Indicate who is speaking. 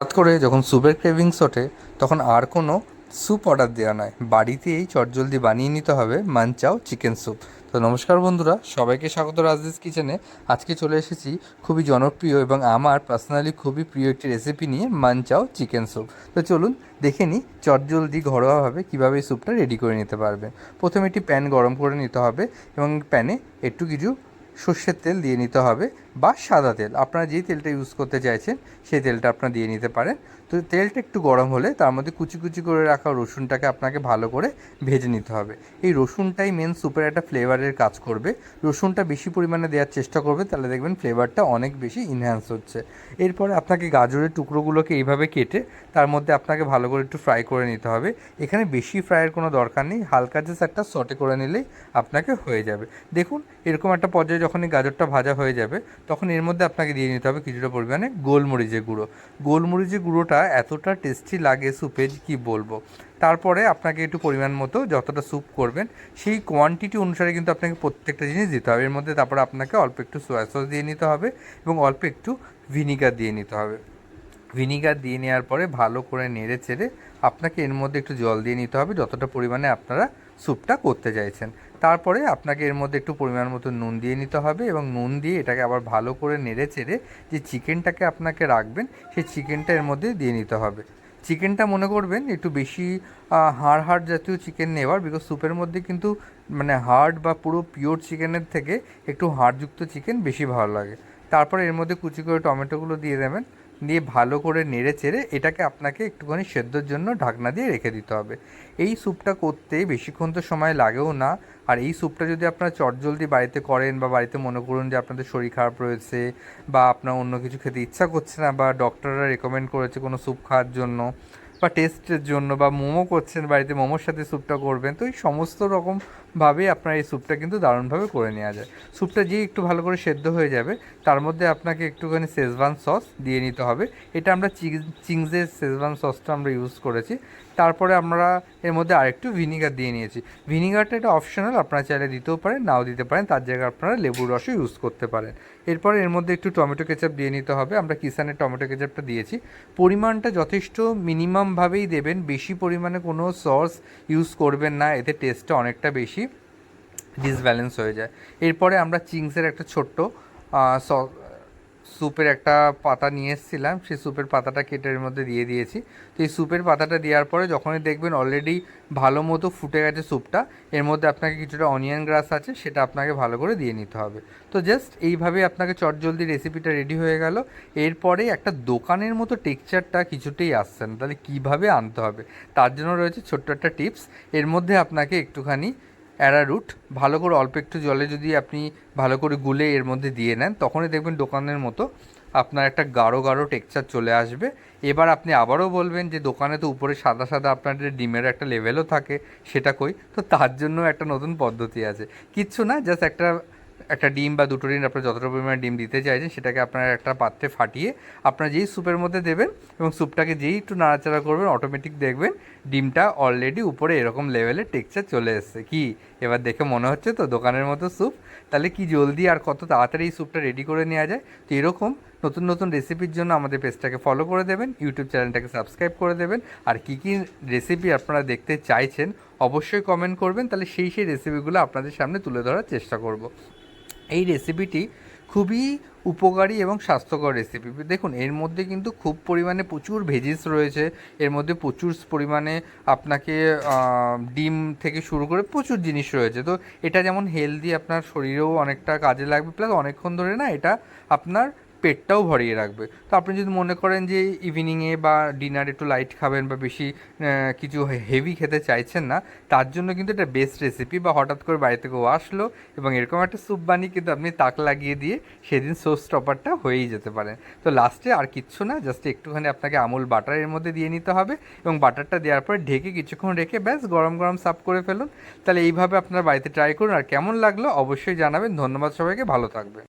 Speaker 1: হঠাৎ করে যখন স্যুপের ক্রেভিংস ওঠে, তখন আর কোনো স্যুপ অর্ডার দেওয়া নয় বাড়িতেই চটজলদি বানিয়ে নিতে হবে মানচাও চিকেন স্যুপ তো নমস্কার বন্ধুরা, সবাইকে স্বাগত রাজদিস কিচেনে আজকে চলে এসেছি খুবই জনপ্রিয় এবং আমার পার্সোনালি খুবই প্রিয় একটি রেসিপি নিয়ে মানচাও চিকেন স্যুপ তো চলুন দেখে নিই চটজলদি ঘরোয়াভাবে কীভাবে এই স্যুপটা রেডি করে নিতে পারবেন। প্রথমে একটি প্যান গরম করে নিতে হবে এবং প্যানে একটু কিছু সর্ষের তেল দিয়ে নিতে হবে। বা সাদা তেল। আপনারা যেই তেলটা ইউজ করতে চাইছেন, সেই তেলটা আপনারা দিয়ে নিতে পারেন। তো তেলটা একটু গরম হলে তার মধ্যে কুচি কুচি করে রাখা রসুনটাকে আপনাকে ভালো করে ভেজে নিতে হবে। এই রসুনটাই মেন স্যুপের একটা ফ্লেভারের কাজ করবে। রসুনটা বেশি পরিমাণে দেওয়ার চেষ্টা করবে, তাহলে দেখবেন ফ্লেভারটা অনেক বেশি ইনহ্যান্স হচ্ছে। এরপরে আপনাকে গাজরের টুকরোগুলোকে এইভাবে কেটে তার মধ্যে আপনাকে ভালো করে একটু ফ্রাই করে নিতে হবে। এখানে বেশি ফ্রাইয়ের কোনো দরকার নেই, হালকা জাস্ট একটা সটে করে নিলেই আপনাকে হয়ে যাবে। দেখুন, এরকম একটা পর্যায়ে যখনই গাজরটা ভাজা হয়ে যাবে তখন এর মধ্যে আপনাকে দিয়ে নিতে হবে কিছুটা পরিমাণে গোলমরিচের গুঁড়ো। গোলমরিচের গুঁড়োটা এতটা টেস্টি লাগে স্যুপে কী বলব? তারপরে আপনাকে একটু পরিমাণ মতো যতটা স্যুপ করবেন, সেই কোয়ান্টিটি অনুসারে কিন্তু আপনাকে প্রত্যেকটা জিনিস দিতে হবে। এর মধ্যে তারপরে আপনাকে অল্প একটু সোয়া সস দিয়ে নিতে হবে এবং অল্প একটু ভিনিগার দিয়ে নিতে হবে। ভিনিগার দিয়ে নেওয়ার পরে ভালো করে নেড়ে চেড়ে আপনাকে এর মধ্যে একটু জল দিয়ে নিতে হবে, যতটা পরিমাণে আপনারা স্যুপটা করতে চাইছেন। তারপরে আপনাকে এর মধ্যে একটু পরিমাণ মতো নুন দিয়ে নিতে হবে এবং নুন দিয়ে এটাকে আবার ভালো করে নেড়ে চেড়ে যে চিকেনটাকে আপনাকে রাখবেন, সেই চিকেনটা এর মধ্যে দিয়ে নিতে হবে। চিকেনটা মনে করবেন একটু বেশি হাড় হাড় জাতীয় চিকেন নেওয়ার বিকজ স্যুপের মধ্যে কিন্তু মানে হার্ড বা পুরো পিওর চিকেনের থেকে একটু হাড়যুক্ত চিকেন বেশি ভালো লাগে। তারপরে এর মধ্যে কুচি করে টমেটোগুলো দিয়ে দেবেন। দিয়ে ভালো করে নেড়ে চেড়ে এটাকে আপনাকে একটুখানি সেদ্ধর জন্য ঢাকনা দিয়ে রেখে দিতে হবে। এই স্যুপটা করতে বেশিক্ষণ তো সময় লাগেও না। আর এই স্যুপটা যদি আপনারা চটজলদি বাড়িতে করেন বা বাড়িতে মনে করুন যে আপনাদের শরীর খারাপ রয়েছে বা আপনার অন্য কিছু খেতে ইচ্ছা করছে না বা ডক্টররা রেকমেন্ড করেছে কোনো স্যুপ খাওয়ার জন্য বা টেস্টের জন্য বা মোমো করছেন, বাড়িতে মোমোর সাথে স্যুপটা করবেন, তো এই সমস্ত রকমভাবেই আপনার এই স্যুপটা কিন্তু দারুণভাবে করে নেওয়া যায়। স্যুপটা যেই একটু ভালো করে সেদ্ধ হয়ে যাবে, তার মধ্যে আপনাকে একটুখানি শেজওয়ান সস দিয়ে নিতে হবে। এটা আমরা চিংসের শেজওয়ান সসটা আমরা ইউজ করেছি। তারপরে আমরা এর মধ্যে আরেকটু ভিনিগার দিয়ে নিয়েছি। ভিনিগারটা এটা অপশনাল আপনারা চাইলে দিতেও পারেন, নাও দিতে পারেন, তার জায়গায় আপনারা লেবুর রসও ইউজ করতে পারেন। এরপরে এর মধ্যে একটু টমেটো কেচাপ দিয়ে নিতে হবে। আমরা কিষানের টমেটো কেচাপটা দিয়েছি। পরিমাণটা যথেষ্ট মিনিমামভাবেই দেবেন, বেশি পরিমাণে কোনো সস ইউজ করবেন না, এতে টেস্টটা অনেকটা বেশি। ডিসব্যালেন্স হয়ে যায়। এরপরে আমরা চিংসের একটা ছোট্ট স্যুপের একটা পাতা নিয়ে এসেছিলাম। সেই স্যুপের পাতাটা কেটে এর মধ্যে দিয়ে দিয়েছি। তো এই স্যুপের পাতাটা দেওয়ার পরে যখনই দেখবেন অলরেডি ভালো মতো ফুটে গেছে স্যুপটা, এর মধ্যে আপনাকে কিছুটা অনিয়ন গ্রাস আছে, সেটা আপনাকে ভালো করে দিয়ে নিতে হবে। তো জাস্ট এইভাবে আপনাকে চটজলদি রেসিপিটা রেডি হয়ে গেল। এরপরে একটা দোকানের মতো টেক্সচারটা কিছুতেই আসছে না। তাহলে কীভাবে আনতে হবে? তার জন্য রয়েছে ছোট্ট একটা টিপস এর মধ্যে আপনাকে একটুখানি অ্যারারুট ভালো করে অল্প একটু জলে যদি আপনি ভালো করে গুলে এর মধ্যে দিয়ে নেন, তখনই দেখবেন দোকানের মতো আপনার একটা গাঢ় গাঢ় টেক্সচার চলে আসবে। এবার আপনি আবারও বলবেন যে দোকানে তো উপরে সাদা সাদা আপনাদের ডিমের একটা লেভেলও থাকে, সেটা কই? তো তার জন্য একটা নতুন পদ্ধতি আছে। কিচ্ছু না জাস্ট একটা একটা ডিম বা দুটো ডিম, আপনার যতটা পরিমাণে ডিম দিতে চাইছেন, সেটাকে আপনার একটা পাত্রে ফাটিয়ে আপনার যেই স্যুপের মধ্যে দেবেন এবং স্যুপটাকে যেই একটু নাড়াচাড়া করবেন অটোমেটিক দেখবেন ডিমটা অলরেডি উপরে এরকম লেভেলের টেক্সচার চলে এসছে। কি? এবার দেখে মনে হচ্ছে তো দোকানের মতো স্যুপ। তাহলে কি জলদি আর কত তাড়াতাড়ি এই স্যুপটা রেডি করে নেওয়া যায়? তো এরকম নতুন নতুন রেসিপির জন্য আমাদের পেজটাকে ফলো করে দেবেন ইউটিউব চ্যানেলটাকে সাবস্ক্রাইব করে দেবেন। আর কী কী রেসিপি আপনারা দেখতে চাইছেন, অবশ্যই কমেন্ট করবেন। তাহলে সেই সেই রেসিপিগুলো আপনাদের সামনে তুলে ধরার চেষ্টা করব। এই রেসিপিটি খুবই উপকারী এবং স্বাস্থ্যকর রেসিপি দেখুন, এর মধ্যে কিন্তু খুব পরিমাণে প্রচুর ভেজিস রয়েছে। এর মধ্যে প্রচুর পরিমাণে আপনাকে ডিম থেকে শুরু করে প্রচুর জিনিস রয়েছে। তো এটা যেমন হেলদি আপনার শরীরেও অনেকটা কাজে লাগবে প্লাস অনেকক্ষণ ধরে না এটা আপনার পেটটাও ভরিয়ে রাখবে। তো আপনি যদি মনে করেন যে ইভিনিংয়ে বা ডিনার একটু লাইট খাবেন বা বেশি কিছু হেভি খেতে চাইছেন না, তার জন্য কিন্তু এটা বেস্ট রেসিপি বা হঠাৎ করে বাড়ি থেকে আসলো এবং এরকম একটা স্যুপ বানিয়ে কিন্তু আপনি তাক লাগিয়ে দিয়ে সেদিন সোস টপারটা হয়েই যেতে পারেন। তো লাস্টে আর কিচ্ছু না জাস্ট একটুখানি আপনাকে আমুল বাটারের মধ্যে দিয়ে নিতে হবে এবং বাটারটা দেওয়ার পরে ঢেকে কিছুক্ষণ রেখে ব্যাস গরম গরম সাফ করে ফেলুন। তাহলে এইভাবে আপনার বাড়িতে ট্রাই করুন আর কেমন লাগল অবশ্যই জানাবেন। ধন্যবাদ সবাইকে, ভালো থাকবে